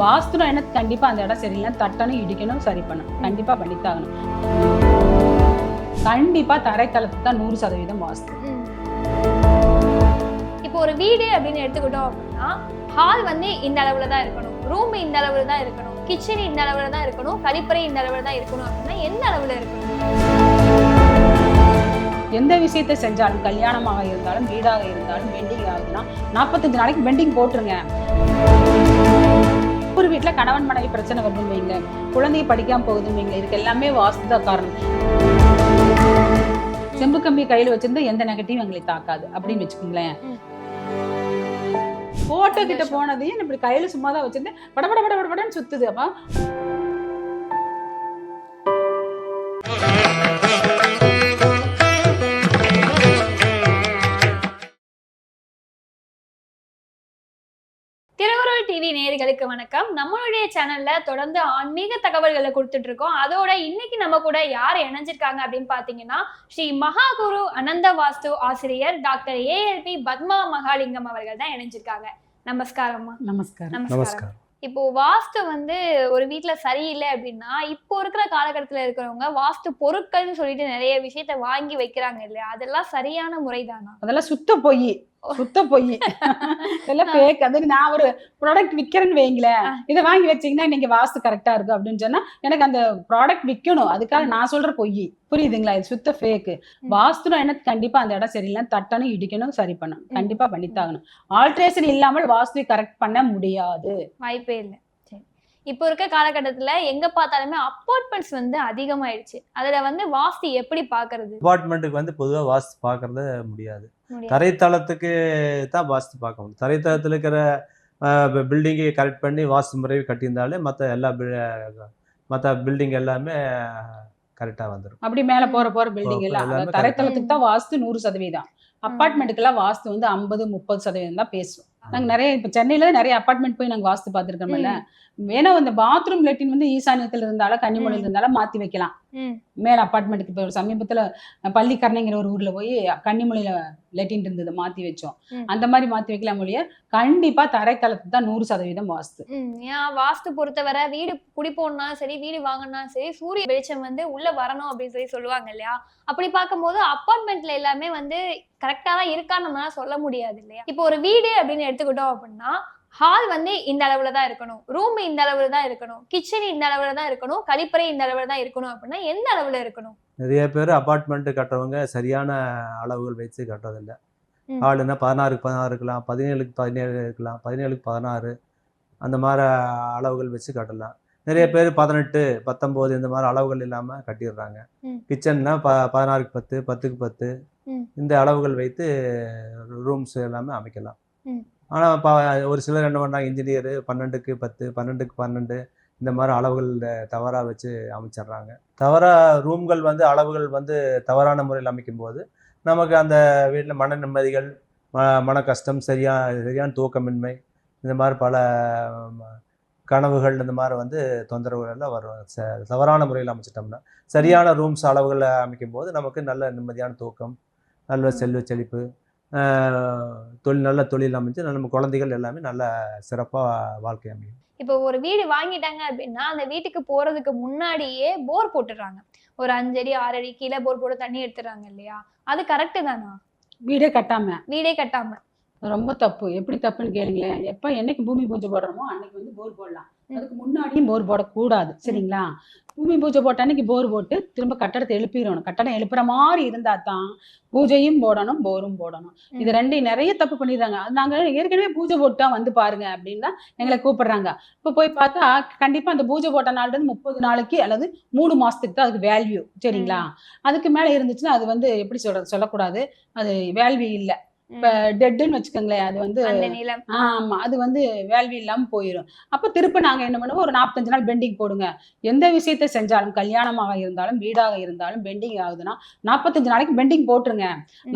வாஸ்துனா என்ன? கண்டிப்பா அந்த இடம் சரியில்லை. தட்டணும் இடிக்கணும் சரி பண்ணணும். கண்டிப்பா பண்ணித்தாகணும். கண்டிப்பா தரைத்தளத்துக்கு தான் நூறு சதவீதம் வாஸ்து. இப்போ ஒரு வீடு அப்படின்னு எடுத்துக்கிட்டோம் அப்படின்னா ஹால் வந்து இந்த அளவுல தான் இருக்கணும். ரூம் இந்த அளவுல தான் இருக்கணும். கிச்சன் இந்த அளவுல தான் இருக்கணும். கழிப்பறை இந்த அளவுல தான் இருக்கணும் அப்படின்னா எந்த அளவுல இருக்கணும்? எந்த விஷயத்தை செஞ்சாலும் கல்யாணமாக இருந்தாலும் வீடாக இருந்தாலும் பெண்டிங் ஆகுதுன்னா நாற்பத்தஞ்சு நாளைக்கு பெண்டிங் போட்டுருங்க. வீட்ல கணவன் மனைவி பிரச்சனை வருதுன்னு வைங்க. குழந்தைய படிக்காம போகுதுன்னு வைங்க. இதுக்கு எல்லாமே வாஸ்து தான் காரணம். செம்பு கம்பி கையில வச்சிருந்தா எந்த நெகட்டிவ் எங்களை தாக்காது. அப்படின்னு வச்சுக்கோங்களேன். ம். போட்டோ கிட்ட போனதையும் இப்படி கையில சும்மா தான் வச்சிருந்தேன் பட பட பட பட படன்னு சுத்துது. அப்ப நேயர்களுக்கு வணக்கம். நம்மளுடைய சேனல்ல தொடர்ந்து ஆன்மீக தகவல்களை கொடுத்துட்டு இருக்கோம். அதோட இன்னைக்கு நம்ம கூட யார் இணைஞ்சிருக்காங்க அப்படின்னு பாத்தீங்கன்னா ஸ்ரீ மகாகுரு அனந்த வாஸ்து ஆசிரியர் டாக்டர் ஏஎல்பி பத்மா மகாலிங்கம் அவர்கள் தான் இணைஞ்சிருக்காங்க. நமஸ்காரம்மா நமஸ்காரம். நமஸ்காரம். நமஸ்காரம். இப்போ வாஸ்து வந்து ஒரு வீட்ல சரியில்லை அப்படின்னா இப்போ இருக்கிற காலகட்டத்துல இருக்கிறவங்க வாஸ்து பொருட்கள்னு சொல்லிட்டு நிறைய விஷயத்த வாங்கி வைக்கிறாங்க இல்லையா? அதெல்லாம் சரியான முறைதானா? அதெல்லாம் சுத்த பொய் சுத்த பொய். இதெல்லாம் ஃபேக் அது நான் ஒரு ப்ராடக்ட் விக்கிறேன்னு வைங்களேன். இதை வாங்கி வச்சீங்கன்னா நீங்க வாஸ்து கரெக்டா இருக்கு அப்படின்னு சொன்னா எனக்கு அந்த ப்ராடக்ட் விற்கணும் அதுக்காக நான் சொல்ற பொய். புரியுதுங்களா? இது சுத்த ஃபேக் வாஸ்துனா என்ன? கண்டிப்பா அந்த இடம் சரியில்லை தட்டணும் இடிக்கணும் சரி பண்ணணும். கண்டிப்பா பண்ணித்தாகணும். ஆல்ட்ரேஷன் இல்லாமல் வாஸ்து கரெக்ட் பண்ண முடியாது. வாய்ப்பே இல்லை. இப்போ இருக்க காலகட்டத்துல எங்க பார்த்தாலுமே அப்பார்ட்மெண்ட்ஸ் வந்து அதிகமாயிடுச்சு. அதுல வந்து வாஸ்து எப்படி பாக்குறது அபார்ட்மெண்ட்டுக்கு வந்து பொதுவாக வாஸ்து பார்க்கறது முடியாது. தரைத்தளத்துக்கு தான் வாஸ்து பார்க்க முடியும். தரைத்தளத்தில் இருக்கிற பில்டிங்கை கரெக்ட் பண்ணி வாஸ்து முறை கட்டியிருந்தாலே மற்ற எல்லா மற்ற பில்டிங் எல்லாமே கரெக்டாக வந்துடும் அப்படி மேல போற போற பில்டிங் எல்லாம் தரைத்தளத்துக்கு தான் வாஸ்து நூறு சதவீதம். அப்பார்ட்மெண்ட்டுக்கெல்லாம் வாஸ்து வந்து ஐம்பது முப்பது சதவீதம் தான் பேசும். நாங்க நிறைய இப்ப சென்னையில நிறைய அப்பார்ட்மெண்ட் போய் நாங்க வாஸ்து பார்த்திருக்கோம்ல. வேணா இந்த பாத்ரூம் லெட்டின் வந்து ஈசானியத்துல இருந்தாலும் கன்னிமொழியில இருந்தாலும் மாத்தி வைக்கலாம். மேல அப்பார்ட்மெண்ட்டுக்கு இப்போ சமீபத்துல பள்ளிக்கரணைங்கிற ஒரு ஊர்ல போய் கன்னிமொழியில லெட்டின் இருந்தது மாத்தி வச்சோம். அந்த மாதிரி மாத்தி வைக்கலாம் மொழிய கண்டிப்பா தரைத்தளத்துக்கு தான் நூறு சதவீதம் வாஸ்து. ஏன் வாஸ்து பொறுத்தவரை வீடு குடி போனா சரி வீடு வாங்கினா சரி சூரிய வெளிச்சம் வந்து உள்ள வரணும் அப்படின்னு சொல்லி சொல்லுவாங்க இல்லையா? அப்படி பார்க்கும்போது அப்பார்ட்மெண்ட்ல எல்லாமே வந்து கரெக்டா தான் இருக்கான்னு நம்மளால சொல்ல முடியாது இல்லையா? இப்போ ஒரு வீடு அப்படின்னு எடுத்துக்கிட்டோம் அப்படின்னா ஹால் வந்து இந்த அளவுல தான் இருக்கணும். ரூம் இந்த அளவுல தான் இருக்கணும். கிச்சன் இந்த அளவுல தான் இருக்கணும். கழிப்பறை இந்த அளவுல தான் இருக்கணும் அப்படின்னா எந்த அளவுல இருக்கணும்? நிறைய பேர் அபார்ட்மெண்ட் கட்டுறவங்க சரியான அளவுகள் வச்சு கட்டுறதில்ல. ஹாலுன்னா பதினாறுக்கு பதினாறு இருக்கலாம் பதினேழுக்கு பதினேழு இருக்கலாம் பதினேழுக்கு பதினாறு அந்த மாதிரி அளவுகள் வச்சு கட்டலாம். நிறைய பேர் பதினெட்டு பத்தொம்போது இந்த மாதிரி அளவுகள் இல்லாமல் கட்டிடுறாங்க. கிச்சன்னா ப பதினாறுக்கு பத்து பத்துக்கு பத்து. இந்த அளவுகள் வைத்து ரூம்ஸ் எல்லாமே அமைக்கலாம். ஆனால் ப ஒரு சிலர் என்ன பண்ணுறாங்க இன்ஜினியரு பன்னெண்டுக்கு பத்து பன்னெண்டுக்கு பன்னெண்டு இந்த மாதிரி அளவுகள் தவறாக வச்சு அமைச்சிடுறாங்க. தவறாக ரூம்கள் வந்து அளவுகள் வந்து தவறான முறையில் அமைக்கும்போது நமக்கு அந்த வீட்டில் மன நிம்மதிகள் ம மன கஷ்டம் சரியா சரியான தூக்கமின்மை இந்த மாதிரி பல கனவுகள் இந்த மாதிரி வந்து தொந்தரவுகள் எல்லாம் வரும். தவறான முறையில் அமைச்சிட்டோம்னா சரியான ரூம்ஸ் அளவுகளை அமைக்கும்போது நமக்கு நல்ல நிம்மதியான தூக்கம் நல்ல செல்வ செழிப்பு ஆஹ், தொழில் நல்ல தொழில் அமைஞ்சு நம்ம குழந்தைகள் எல்லாமே நல்ல சிறப்பாக வாழ்க்கை அமையும். இப்போ ஒரு வீடு வாங்கிட்டாங்க அப்படின்னா அந்த வீட்டுக்கு போறதுக்கு முன்னாடியே போர் போட்டுடுறாங்க. ஒரு அஞ்சடி ஆறு அடி கீழே போர் போட்டு தண்ணி எடுத்துறாங்க இல்லையா? அது கரெக்டு தானா? வீடே கட்டாம. வீடே கட்டாம. ரொம்ப தப்பு. எப்படி தப்புன்னு கேளுங்களேன். எப்ப என்னைக்கு பூமி பூஜை போடுறோமோ அன்னைக்கு வந்து போர் போடலாம். அதுக்கு முன்னாடியும் போர் போடக்கூடாது. சரிங்களா? பூமி பூஜை போட்ட அன்னைக்கு போர் போட்டு திரும்ப கட்டடத்தை எழுப்பிடணும். கட்டடம் எழுப்புற மாதிரி இருந்தா தான் பூஜையும் போடணும் போரும் போடணும். இது ரெண்டையும் நிறைய தப்பு பண்ணிடுறாங்க. நாங்க ஏற்கனவே பூஜை போட்டா வந்து பாருங்க அப்படின்னு எங்களை கூப்பிடுறாங்க. இப்போ போய் பார்த்தா கண்டிப்பா அந்த பூஜை போட்ட நாள்ல இருந்து முப்பது நாளைக்கு அல்லது மூணு மாசத்துக்கு தான் அதுக்கு வேல்யூ சரிங்களா? அதுக்கு மேல இருந்துச்சுன்னா அது வந்து எப்படி சொல்றது சொல்லக்கூடாது. அது வேல்யூ இல்ல. இப்ப டெட்டுன்னு வச்சுக்கோங்களேன் அது வந்து ஆமா அது வந்து வேல்வி இல்லாம போயிடும் அப்ப திருப்ப நாங்க என்ன பண்ணுவோம்? ஒரு நாற்பத்தஞ்சு நாள் பெண்டிங் போடுங்க. எந்த விஷயத்தை செஞ்சாலும் கல்யாணமாக இருந்தாலும் வீடாக இருந்தாலும் பெண்டிங் ஆகுதுன்னா நாற்பத்தஞ்சு நாளைக்கு பெண்டிங் போட்டுருங்க.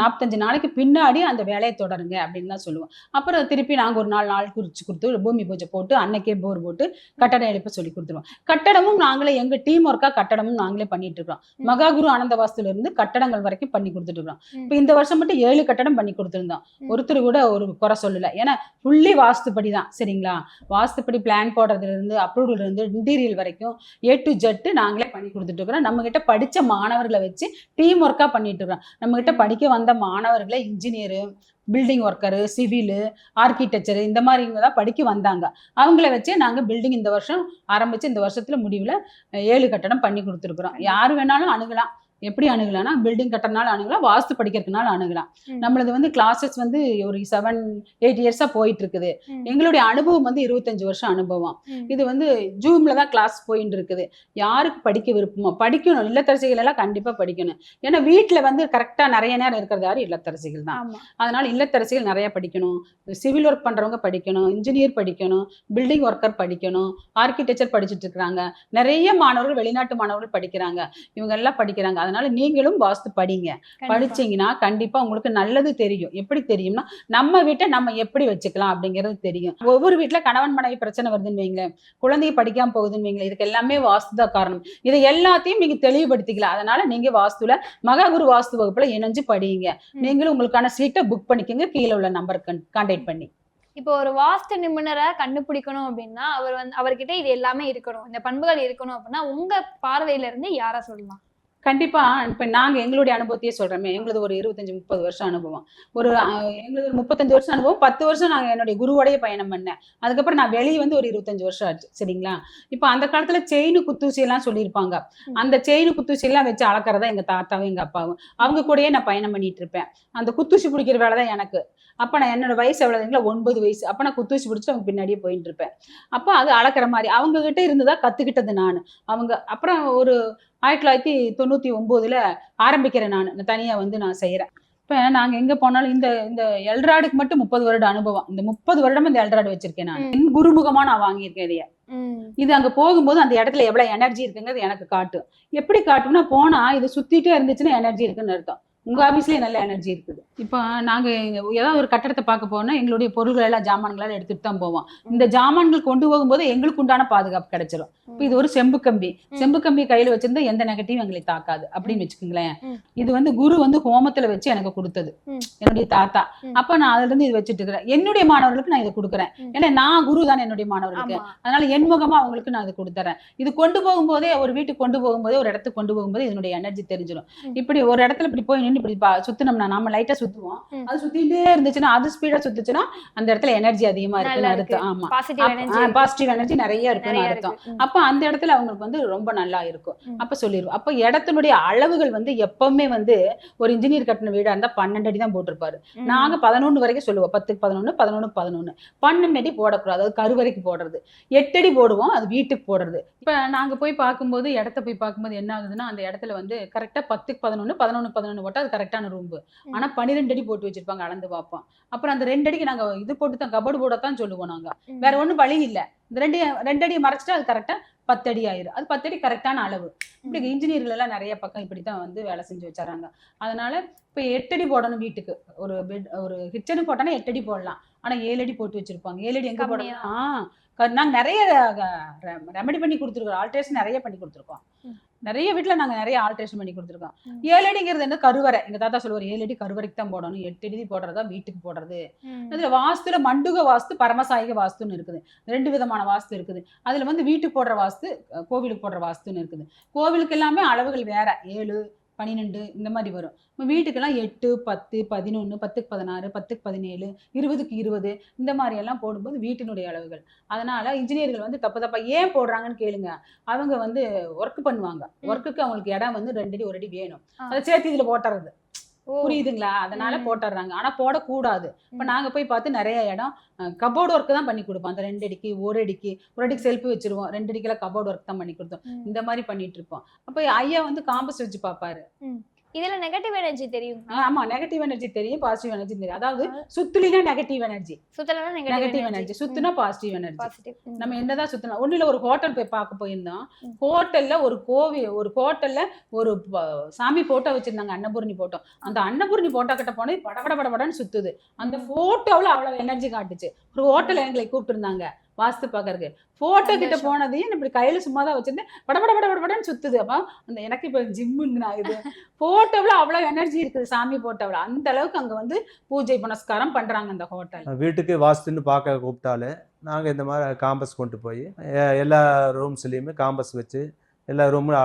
நாற்பத்தஞ்சு நாளைக்கு பின்னாடி அந்த வேலையை தொடருங்க அப்படின்னு தான் சொல்லுவோம். அப்புறம் திருப்பி நாங்க ஒரு நாலு நாள் குறிச்சு கொடுத்து பூமி பூஜை போட்டு அன்னைக்கே போர் போட்டு கட்டடம் எழுப்ப சொல்லி கொடுத்துருவோம். கட்டடமும் நாங்களே எங்க டீம் ஒர்க்கா கட்டடமும் நாங்களே பண்ணிட்டு இருக்கோம் ம். மகாகுரு ஆனந்த வாஸ்துல இருந்து கட்டடங்கள் வரைக்கும் பண்ணி கொடுத்துட்டு இருக்கோம் ம். இப்ப இந்த வருஷம் மட்டும் ஏழு கட்டடம் பண்ணி கொடுத்துருந்தோம். இருந்தோம் ம். ஒருத்தர் கூட ஒரு குறை சொல்லல. ஏன்னா ஃபுல்லி வாஸ்துப்படி தான். சரிங்களா? வாஸ்துப்படி பிளான் போடுறதுல இருந்து அப்ரூவல் இருந்து இன்டீரியல் வரைக்கும் ஏ டு ஜெட்டு நாங்களே பண்ணி கொடுத்துட்டு இருக்கிறோம். நம்ம கிட்ட படிச்ச மாணவர்களை வச்சு டீம் ஒர்க்கா பண்ணிட்டு இருக்கிறோம். நம்ம கிட்ட. படிக்க வந்த மாணவர்களை engineer building worker civil architecture இந்த மாதிரி இவங்க தான் படிக்க வந்தாங்க. அவங்கள வச்சே நாங்க பில்டிங் இந்த வருஷம் ஆரம்பிச்சு இந்த வருஷத்துல முடிவுல ஏழு கட்டடம் பண்ணி கொடுத்துருக்குறோம். யார் வேணாலும் அணுகலாம். எப்படி அணுகலாம்னா பில்டிங் கட்டுறதுனால அணுகலாம் வாஸ்து படிக்கிறதுனால அணுகலாம். நம்மளது வந்து கிளாஸஸ் வந்து ஒரு செவன் எயிட் இயர்ஸா போயிட்டு இருக்குது. எங்களுடைய அனுபவம் வந்து இருபத்தஞ்சு வருஷம் அனுபவம். இது வந்து ஜூம்ல தான் கிளாஸ் போயிட்டு இருக்குது யாருக்கு படிக்க விருப்பமோ படிக்கணும் இல்லத்தரசிகள் எல்லாம் கண்டிப்பா படிக்கணும். ஏன்னா வீட்டுல வந்து கரெக்டா நிறைய நேரம் இருக்கிறது யாரு? இல்லத்தரசிகள் தான். அதனால இல்லத்தரசிகள் நிறைய படிக்கணும். சிவில் ஒர்க் பண்றவங்க படிக்கணும் இன்ஜினியர் படிக்கணும் பில்டிங் ஒர்க்கர் படிக்கணும் ஆர்கிடெக்சர் படிச்சுட்டு இருக்கிறாங்க நிறைய மாணவர்கள் வெளிநாட்டு மாணவர்கள் படிக்கிறாங்க. இவங்க எல்லாம் படிக்கிறாங்க. அதனால நீங்களும் வாஸ்து படிங்க. படிச்சீங்கன்னா கண்டிப்பா உங்களுக்கு நல்லது தெரியும். எப்படி தெரியும்னா நம்ம வீட்டை நம்ம எப்படி வச்சுக்கலாம் அப்படிங்கிறது தெரியும். ஒவ்வொரு வீட்டுல கணவன் மனைவி பிரச்சனை வருதுன்னு வைங்களேன். குழந்தைய படிக்காம போகுதுன்னு வைங்களேன். இதுக்கு எல்லாமே வாஸ்து தான் காரணம். இதை எல்லாத்தையும் நீங்க தெளிவுபடுத்திக்கலாம். அதனால நீங்க வாஸ்துல மகாகுரு வாஸ்து வகுப்புல இணைஞ்சு படிங்க. நீங்களும் உங்களுக்கான சீட்டை புக் பண்ணிக்கோங்க. கீழே உள்ள நம்பருக்கு கான்டாக்ட் பண்ணி. இப்போ ஒரு வாஸ்து நிபுணரை கண்டுபிடிக்கணும் அப்படின்னா அவர் வந்து அவர்கிட்ட இது எல்லாமே இருக்கணும். இந்த பண்புகள் இருக்கணும் அப்படின்னா உங்க பார்வையில இருந்து யாரா சொல்லலாம்? கண்டிப்பா இப்ப நாங்க எங்களுடைய அனுபவத்தையே சொல்றோமே எங்களுது ஒரு இருபத்தஞ்சு முப்பது வருஷம் அனுபவம். ஒரு எங்களுது ஒரு முப்பத்தஞ்சு வருஷம் அனுபவம் பத்து வருஷம் நாங்க என்னுடைய குருவோடய பயணம் பண்ணேன். அதுக்கப்புறம் நான் வெளியே வந்து ஒரு இருபத்தஞ்சு வருஷம் ஆச்சு சரிங்களா? இப்ப அந்த காலத்துல செயின் குத்தூசி எல்லாம் சொல்லியிருப்பாங்க. அந்த செயின் குத்தூசி எல்லாம் வச்சு அளக்கறதா எங்க தாத்தாவும் எங்க அப்பாவும். அவங்க கூடயே நான் பயணம் பண்ணிட்டு இருப்பேன். அந்த குத்தூசி பிடிக்கிற வேலை தான் எனக்கு. அப்ப நான் என்னோட வயசு எவ்வளவுங்களா ஒன்பது வயசு. அப்ப நான் குத்தூசி பிடிச்சிட்டு அவங்க பின்னாடியே போயிட்டு இருப்பேன். அப்ப அது அளக்குற மாதிரி அவங்க கிட்ட இருந்துதா கத்துக்கிட்டது நான். அவங்க அப்புறம் ஒரு ஆயிரத்தி தொள்ளாயிரத்தி தொண்ணூத்தி ஒன்பதுல ஆரம்பிக்கிறேன் நான். தனியா வந்து நான் செய்யறேன் இப்ப நாங்க எங்க போனாலும் இந்த இந்த எல்ராடுக்கு மட்டும் முப்பது வருட அனுபவம். இந்த முப்பது வருடம் இந்த எல்ராடு வச்சிருக்கேன் நான். என் குருமுகமா நான் வாங்கியிருக்கேன் இதைய. இது அங்க போகும்போது அந்த இடத்துல எவ்வளவு எனர்ஜி இருக்குங்கிறது எனக்கு காட்டும். எப்படி காட்டும்னா போனா இது சுத்திட்டே இருந்துச்சுன்னா எனர்ஜி இருக்குன்னு அர்த்தம். உங்க ஆபீஸ்லயே நல்ல எனர்ஜி இருக்குது. இப்போ நாங்க ஏதாவது ஒரு கட்டடத்தை பார்க்க போனா எங்களுடைய பொருள்கள் எல்லாம் ஜாமான்கள் எல்லாம் எடுத்துட்டு தான் போவோம். இந்த ஜாமான்கள் கொண்டு போகும்போது எங்களுக்கு உண்டான பாதுகாப்பு கிடைச்சிரும். இப்போ இது ஒரு செம்பு கம்பி. செம்பு கம்பி கையில வச்சிருந்தா எந்த நெகட்டிவ் எங்களை தாக்காது. அப்படின்னு வச்சுக்கோங்களேன். இது வந்து குரு வந்து ஹோமத்துல வச்சு எனக்கு கொடுத்தது. என்னுடைய தாத்தா. அப்ப நான் அதுல இருந்து இது வச்சுட்டு இருக்கிறேன் என்னுடைய மாணவர்களுக்கு நான் இதை கொடுக்குறேன். ஏன்னா நான் குரு தான் என்னுடைய மாணவர்களுக்கு. அதனால என்முகமா அவங்களுக்கு நான் அதை கொடுத்துறேன். இது கொண்டு போகும்போதே ஒரு வீட்டுக்கு கொண்டு போகும்போதே ஒரு இடத்துக்கு கொண்டு போகும்போது இதனுடைய எனர்ஜி தெரிஞ்சிடும். இப்படி ஒரு இடத்துல இப்படி போய் நின்று இப்படி சுத்தினோம்னா நாம லைட்டா சுத்துவோம். அது சுத்திட்டே இருந்துச்சுன்னா அது ஸ்பீடா சுத்துச்சுன்னா அந்த இடத்துல எனர்ஜி அதிகமா இருக்குன்னு இருக்கு அர்த்தம். ஆமா. பாசிட்டிவ் எனர்ஜி நிறைய இருக்குன்னு அர்த்தம். அப்ப அந்த இடத்துல அவங்களுக்கு வந்து ரொம்ப நல்லா இருக்கும். அப்ப சொல்லிடுவோம். அப்ப இடத்தினுடைய அளவுகள் வந்து எப்பவுமே வந்து ஒரு இன்ஜினியர் கட்டின வீடா இருந்தா பன்னெண்டு அடி தான் போட்டிருப்பாரு. நாங்க பதினொன்று வரைக்கும் சொல்லுவோம். பத்துக்கு பதினொன்று பதினொன்று பதினொன்று பன்னெண்டு அடி போடக்கூடாது. அது கருவறைக்கு போடுறது. எட்டு அடி போடுவோம். அது வீட்டுக்கு போடுறது. இப்போ நாங்க போய் பார்க்கும்போது இடத்த போய் பார்க்கும்போது என்ன ஆகுதுன்னா அந்த இடத்துல வந்து கரெக்டாக பத்துக்கு பதினொன்று பதினொன்று பதினொன்று போட்டால் அது கரெக்டான ரூம்பு ம். ஆனா பன்னிரெண்டு அடி போட்டு வச்சிருப்பாங்க அளந்து பார்ப்போம். அப்புறம் அந்த ரெண்டு அடிக்கு நாங்க இது போட்டு தான் கபோர்டு போட தான் சொல்லுவோம் நாங்க. ம். வேற ஒண்ணும் வழி இல்ல. இந்த ரெண்டு ரெண்டு அடியை மறைச்சிட்டா அது கரெக்டா பத்து அடி ஆயிரும். அது பத்து அடி கரெக்டான அளவு. இப்படி இன்ஜினியர்கள் எல்லாம் நிறைய பக்கம் இப்படித்தான் வந்து வேலை செஞ்சு வச்சாராங்க அதனால இப்ப எட்டு அடி போடணும் வீட்டுக்கு. ஒரு பெட் ஒரு கிச்சனுக்கு போட்டோன்னா எட்டு அடி போடலாம். ஆனா ஏழு அடி போட்டு வச்சிருப்பாங்க. ஏழு அடி எங்க? போடணும்? ஆ க- நாங்க நிறைய ரெமெடி பண்ணி கொடுத்துருக்கோம். ஆல்ட்ரேஷன் நிறைய பண்ணி கொடுத்துருக்கோம். நிறைய வீட்ல நாங்க நிறைய ஆல்ட்ரேஷன் பண்ணி கொடுத்துருக்கோம். ஏழு அடிங்கிறது என்ன? கருவறை. எங்க தாத்தா சொல்லுவார் ஏழு அடி கருவறைக்கு தான் போடணும். எட்டு அடி போடுறதா வீட்டுக்கு போடுறது. அதுல வாஸ்துல மண்டுக வாஸ்து பரமசாயிக வாஸ்துன்னு இருக்குது. ரெண்டு விதமான வாஸ்து இருக்குது. அதுல வந்து வீட்டுக்கு போடுற வாஸ்து கோவிலுக்கு போடுற வாஸ்துன்னு இருக்குது. கோவிலுக்கு எல்லாமே அளவுகள் வேற. ஏழு பன்னிரெண்டு இந்த மாதிரி வரும் நம்ம வீட்டுக்கெல்லாம் எட்டு பத்து பதினொன்று பத்துக்கு பதினாறு பத்துக்கு பதினேழு இருபதுக்கு இருபது இந்த மாதிரி எல்லாம் போடும்போது வீட்டினுடைய அளவுகள் அதனால இன்ஜினியர்கள் வந்து தப்பு தப்பா ஏன் போடுறாங்கன்னு கேளுங்க அவங்க வந்து ஒர்க் பண்ணுவாங்க. ஒர்க்குக்கு அவங்களுக்கு இடம் வந்து ரெண்டு அடி ஒரு அடி வேணும். அதை சேர்த்து இதுல போட்டுறது. புரியுதுங்களா? அதனால. போட்டுடுறாங்க ஆனா போடக்கூடாது. இப்ப. நாங்க போய் பார்த்து நிறைய இடம் கபோர்டு ஒர்க் தான் பண்ணி கொடுப்போம். அந்த ரெண்டு அடிக்கு ஒரு அடிக்கு. ஒரு அடிக்கு செல்ஃப் வச்சிருவோம். ரெண்டு அடிக்கெல்லாம் கபோர்டு ஒர்க் தான் பண்ணி கொடுத்தோம். இந்த மாதிரி பண்ணிட்டு இருப்போம். அப்ப ஐயா வந்து காம்பஸ் வச்சு பார்ப்பாரு. இதுல நெகட்டிவ் எனர்ஜி தெரியும். ஆமா நெகட்டிவ் எனர்ஜி தெரியும் பாசிட்டிவ் எனர்ஜி தெரியும். அதாவது சுத்துலினா நெகட்டிவ் எனர்ஜி சுத்தலனா நெகட்டிவ் எனர்ஜி சுத்துனா பாசிட்டிவ் எனர்ஜி நம்ம என்னதான் சுத்தணும் ஒண்ணுல ஒரு ஹோட்டல் போய் பார்க்க போயிருந்தோம். ஹோட்டல்ல ஒரு கோவில் ஒரு ஹோட்டல்ல ஒரு சாமி போட்டோ வச்சிருந்தாங்க அன்னபூர்ணி போட்டோ அந்த அன்னபூர்ணி போட்டோ கிட்ட போனது படபட படபடன்னு சுத்துது. அந்த போட்டோவில் அவ்வளவு எனர்ஜி காட்டுச்சு. ஒரு ஹோட்டல் எங்களை கூப்பிட்டு இருந்தாங்க வாஸ்து பார்க்கறதுக்கு. போட்டோ கிட்ட. போனதையும் இப்படி கையில சும்மா தான் வச்சிருந்தேன் பட பட பட பட படன்னு சுத்துது. அப்ப அந்த எனக்கு இப்ப ஜிம்முங்க ஆகுது போட்டோவில் அவ்வளவு எனர்ஜி இருக்குது சாமி போட்டோவில் அந்த அளவுக்கு அங்க வந்து பூஜை புனஸ்காரம் பண்றாங்க அந்த ஹோட்டல் வீட்டுக்கு வாஸ்துன்னு பார்க்க கூப்பிட்டாலே நாங்கள் இந்த மாதிரி காம்பஸ் கொண்டு போய் எல்லா ரூம்ஸ்லேயுமே காம்பஸ் வச்சு எல்லா ரூமும்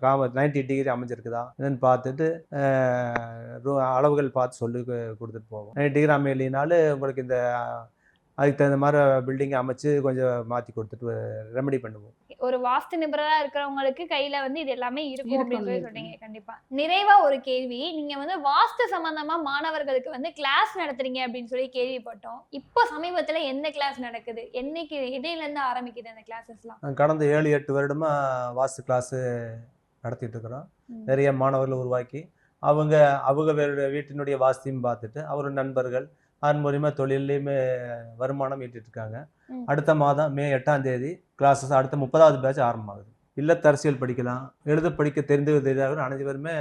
காம்ப நைன்டி டிகிரி அமைஞ்சிருக்குதா? என்னன்னு பார்த்துட்டு ரூ- அளவுகள் பார்த்து சொல்லி கொடுத்துட்டு போவோம். நைன்டி டிகிரி அமையலினாலும் உங்களுக்கு இந்த அதுக்கு தகுந்த மாதிரி பில்டிங் அமைச்சு கொஞ்சம் மாற்றி கொடுத்துட்டு ரெமெடி பண்ணுவோம். ஒரு வாஸ்து நிபுணரா இருக்கிறவங்களுக்கு கையில வந்து இது எல்லாமே இருக்கும் அப்படின்னு சொல்லி சொல்றீங்க கண்டிப்பா. நிறைவா ஒரு கேள்வி. நீங்க வந்து வாஸ்து சம்பந்தமா மாணவர்களுக்கு வந்து கிளாஸ் நடத்துறீங்க அப்படின்னு சொல்லி கேள்விப்பட்டோம். இப்போ சமீபத்துல எந்த கிளாஸ் நடக்குது? என்னைக்கு இடையில இருந்து ஆரம்பிக்குது அந்த கிளாஸஸ்லாம் கடந்த ஏழு எட்டு வருடமாக வாஸ்து கிளாஸு நடத்திட்டு இருக்கிறோம். நிறைய மாணவர்களை உருவாக்கி அவங்க அவங்க வீட்டினுடைய வாஸ்தியும் பார்த்துட்டு அவர் நண்பர்கள் அதன் மூலியமாக தொழிலையுமே வருமானம் ம். அடுத்த மாதம் மே எட்டாம் தேதி கிளாஸஸ் அடுத்த முப்பதாவது பேட்ச் ஆரம்பமாகுது. இல்லத்தரசியல் படிக்கலாம் எழுத படிக்க தெரிந்து தெரியாதவர்கள் அனைவருமே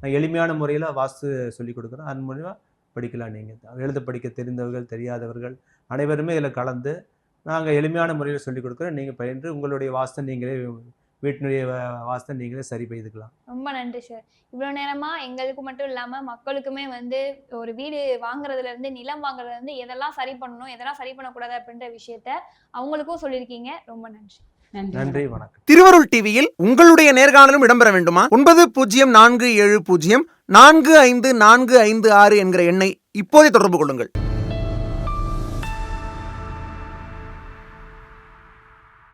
நான் எளிமையான முறையில் வாஸ்து சொல்லி கொடுக்குறோம் அதன் மூலிமா படிக்கலாம் நீங்கள் எழுத படிக்க தெரிந்தவர்கள் தெரியாதவர்கள் அனைவருமே இதில் கலந்து நாங்கள் எளிமையான முறையில் சொல்லிக் கொடுக்குறோம் நீங்கள் பயின்று உங்களுடைய வாஸ்தை நீங்களே வீட்டினுடைய வா- வாஸ்தை நீங்களே சரி செய்துக்கலாம் ரொம்ப நன்றி சார் இவ்வளவு நேரமா எங்களுக்கு மட்டும் இல்லாம மக்களுக்குமே வந்து ஒரு வீடு வாங்குறதுல இருந்து நிலம் வாங்குறதுல இருந்து எதெல்லாம் சரி பண்ணணும் எதெல்லாம் சரி பண்ணக்கூடாது அப்படின்ற விஷயத்த அவங்களுக்கும் சொல்லியிருக்கீங்க. ரொம்ப நன்றி. நன்றி. நன்றி வணக்கம். திருவருள் டிவியில் உங்களுடைய நேர்காணலும் இடம்பெற வேண்டுமா? ஒன்பது பூஜ்ஜியம் நான்கு ஏழு பூஜ்ஜியம் நான்கு ஐந்து நான்கு ஐந்து ஆறு என்கிற எண்ணை இப்போதே தொடர்பு கொள்ளுங்கள்.